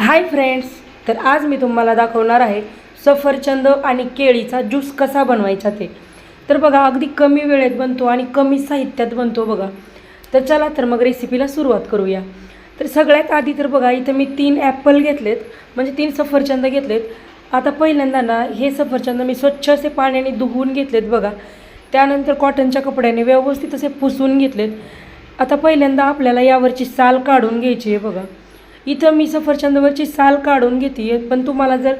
Hi friends तर आज मी तुम्हाला दाखवणार आहे सफरचंद आणि केळीचा ज्यूस कसा बनवायचा ते. तर बघा अगदी कमी वेळेत बनतो आणि कमी साहित्यात बनतो बघा. तर चला तर मग रेसिपीला सुरुवात करूया. तर सगळ्यात आधी तर बघा इथं मी तीन ॲपल घेतलेत म्हणजे तीन सफरचंद घेतलेत. आता पहिल्यांदा ना हे सफरचंद मी स्वच्छ असे पाण्याने धुवून घेतलेत बघा. त्यानंतर कॉटनच्या कपड्याने व्यवस्थित असे पुसून घेतलेत. आता पहिल्यांदा आपल्याला यावरची साल काढून घ्यायची आहे बघा. इथं मी सफरचंदावरची साल काढून घेते पण तुम्हाला जर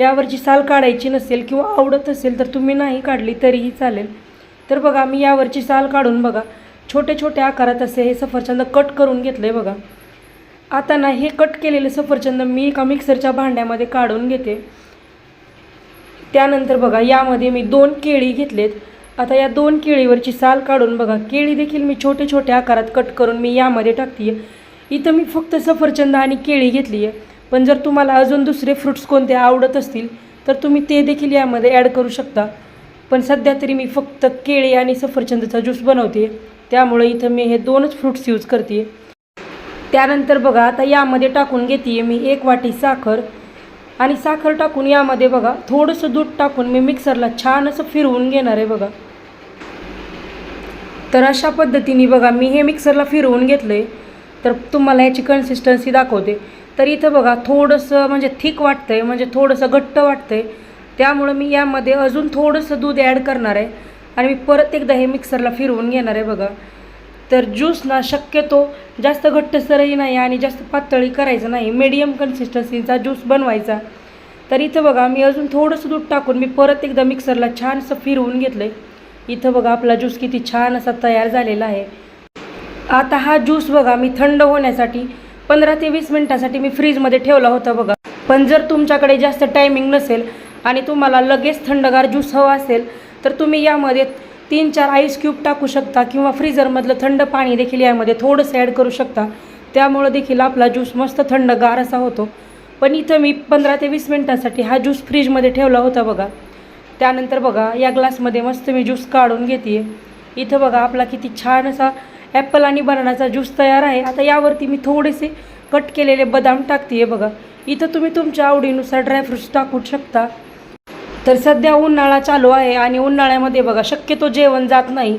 यावरची साल काढायची नसेल किंवा आवडत असेल तर तुम्ही नाही काढली तरीही चालेल. तर बघा मी यावरची साल काढून बघा. छोटे छोट्या आकारात असे हे सफरचंद कट करून घेतलं आहे बघा. आता ना हे कट केलेले सफरचंद मी एका मिक्सरच्या भांड्यामध्ये काढून घेते. त्यानंतर बघा यामध्ये मी दोन केळी घेतलेत. आता या दोन केळीवरची साल काढून बघा. केळी देखील मी छोटे छोटे आकारात कट करून मी यामध्ये टाकते इथं मी फक्त सफरचंद आणि केळी घेतली आहे. पण जर तुम्हाला अजून दुसरे फ्रुट्स कोणते आवडत असतील तर तुम्ही ते देखील यामध्ये ॲड करू शकता. पण सध्या तरी मी फक्त केळी आणि सफरचंदाचा ज्यूस बनवते. त्यामुळे इथं मी हे दोनच फ्रुट्स यूज करते. त्यानंतर बघा आता यामध्ये टाकून घेते मी एक वाटी साखर. आणि साखर टाकून यामध्ये बघा थोडंसं दूध टाकून मी मिक्सरला छान असं फिरवून घेणार आहे बघा. तर अशा पद्धतीने बघा मी हे मिक्सरला फिरवून घेतलं आहे तर तुम्हाला याची कन्सिस्टन्सी दाखवते. तर इथं बघा थोडंसं म्हणजे थिक वाटतं आहे म्हणजे थोडंसं घट्ट वाटतं आहे त्यामुळं मी यामध्ये अजून थोडंसं दूध ॲड करणार आहे. आणि मी परत एकदा हे मिक्सरला फिरवून घेणार आहे बघा. तर ज्यूस ना शक्यतो जास्त घट्टसरही नाही आणि जास्त पातळी करायचं नाही. मीडियम कन्सिस्टन्सीचा ज्यूस बनवायचा. तर इथं बघा मी अजून थोडंसं दूध टाकून मी परत एकदा मिक्सरला छानसं फिरवून घेतलं आहे इथं बघा आपला ज्यूस किती छान असा तयार झालेला आहे. आता हा ज्यूस बघा मी थंड होण्यासाठी पंधरा ते वीस मिनटासाठी मी फ्रीजमध्ये ठेवला होता बघा. पण जर तुमच्याकडे जास्त टायमिंग नसेल आणि तुम्हाला लगेच थंडगार ज्यूस हवा असेल तर तुम्ही यामध्ये तीन चार आईस क्यूब टाकू शकता किंवा फ्रीजरमधलं थंड पाणी देखील यामध्ये थोडंसं ॲड करू शकता. त्यामुळं देखील आपला ज्यूस मस्त थंडगार असा होतो. पण इथं मी पंधरा ते वीस मिनटासाठी हा ज्यूस फ्रीजमध्ये ठेवला होता बघा. त्यानंतर बघा या ग्लासमध्ये मस्त मी ज्यूस काढून घेते इथं बघा आपला किती छान असा ॲपल आणि बनानाचा ज्यूस तयार आहे. आता यावरती मी थोडेसे कट केलेले बदाम टाकते बघा. इथं तुम्ही तुमच्या आवडीनुसार ड्रायफ्रूट्स टाकू शकता. तर सध्या उन्हाळा चालू आहे आणि उन्हाळ्यामध्ये बघा शक्यतो जेवण जात नाही.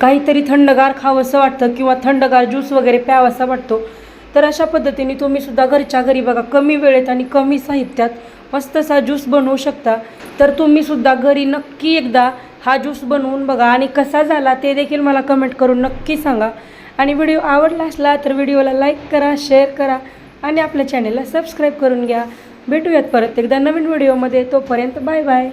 काहीतरी थंडगार खावंसं वाटतं किंवा थंडगार ज्यूस वगैरे प्यावासा वाटतो. तर अशा पद्धतीने तुम्ही सुद्धा घरच्या घरी बघा कमी वेळेत आणि कमी साहित्यात मस्तसा ज्यूस बनवू शकता. तर तुम्ही सुद्धा घरी नक्की एकदा हा ज्यूस बनवून बघा आणि कसा झाला ते देखील मला कमेंट करून नक्की सांगा. आणि व्हिडिओ आवडला असला तर व्हिडिओला लाईक करा शेअर करा आणि आपल्या चॅनेलला सबस्क्राईब करून घ्या. भेटूयात परत एकदा नवीन व्हिडिओमध्ये तोपर्यंत बाय बाय